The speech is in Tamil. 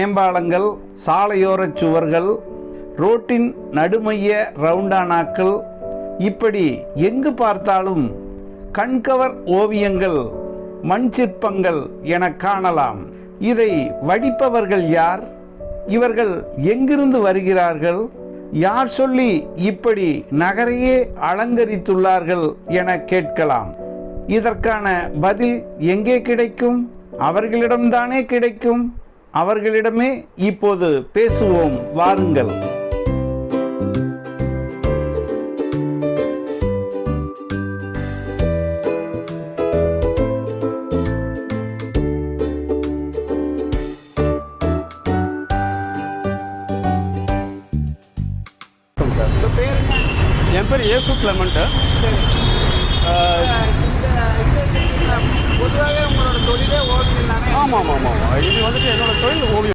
மேம்பாலங்கள் சாலையோரச் சுவர்கள் ரோட்டின் நடுமைய ரவுண்டானாக்கள் இப்படி எங்கு பார்த்தாலும் கண்கவர் ஓவியங்கள் மண் சிற்பங்கள் என காணலாம். இதை வடிப்பவர்கள் யார்? இவர்கள் எங்கிருந்து வருகிறார்கள்? யார் சொல்லி இப்படி நகரையே அலங்கரித்துள்ளார்கள் என கேட்கலாம். இதற்கான பதில் எங்கே கிடைக்கும்? அவர்களிடம்தானே கிடைக்கும்? அவர்களிடமே இப்போது பேசுவோம் வாருங்கள். என் பேர் ஏசு கிளமண்ட்டு பொதுவாக உங்களோட தொழிலே ஓவியம் தானே ஆமாம் ஆமாம் ஆமாம். இது வந்துட்டு என்னோட தொழில் ஓவியம்.